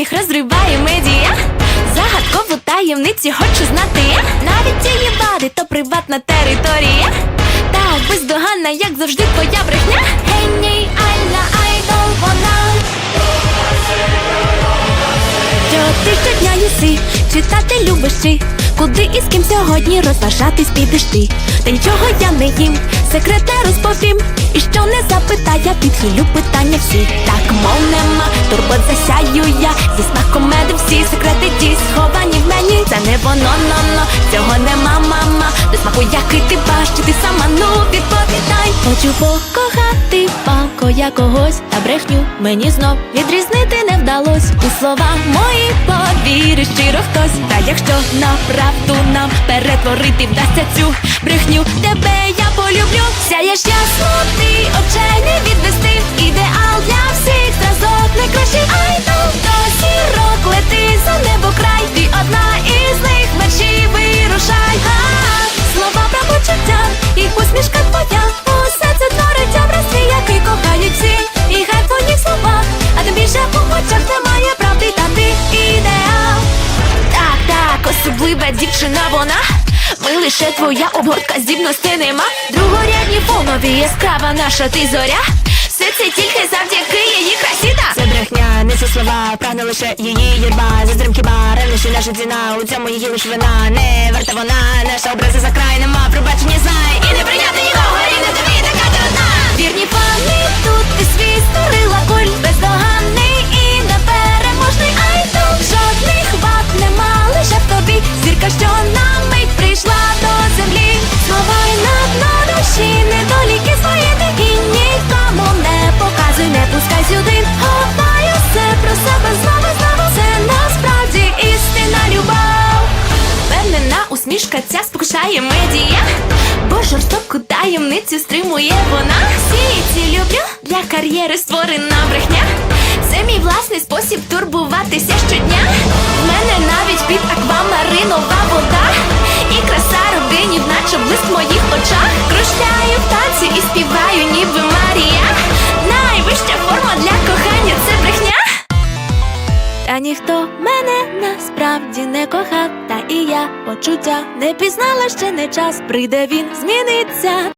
сміх розриває медіа. Загадкову таємницю хочу знати. Навіть цієї вади то приватна територія. Так бездоганна, як завжди, твоя брехня. Геніальна айдол вона. Що ти щодня їси, читати любиш чи Куди і з ким сьогодні розважатись підеш ти Та нічого я не їм, секрет не розповім І що не запитай, я підхилю питання всі Так мов нема, турбот засяю я. Зі смаком меди всі секрети ті сховані в мені. Це не воно, но, но, цього нема, мама. До смаку який ти баш, чи ти сама, ну відповідай. Хочу покохати палко я когось. Та брехню мені знов відрізнити не вдалось. У слова мої повіриш щиро хтось. Та якщо на правду нам перетворити вдасться цю брехню Тебе я полюблю, сяєш ясно, ти очей не відвести дівчина вона Ми лише твоя обгортка, здібності нема. Другорядні фонові, яскрава наша ти зоря. Все це тільки завдяки її красі та. Це брехня, не це слова, прагне лише її єрба. Заздрим хіба, ревнощі наша ціна У цьому її лиш вина, не варта вона Наша образа за край, нема пробачення Зірка, що на мить прийшла до землі. Слова й на душі, недоліки свої такі Нікому не показуй, не пускай сюди. Ховай усе про себе знову, знову. Це насправді істинна любов. Впевнена усмішка ця спокушає медіа. Бо жорстоку таємницю стримує вона. Всі ці люблю для кар'єри створена брехня. Це мій власний спосіб турбуватися щодня. В мене і співаю, ніби Марія. Найвища форма для кохання це брехня. Та ніхто мене насправді не кохав, та і я почуття не пізнала ще не час. Прийде він, зміниться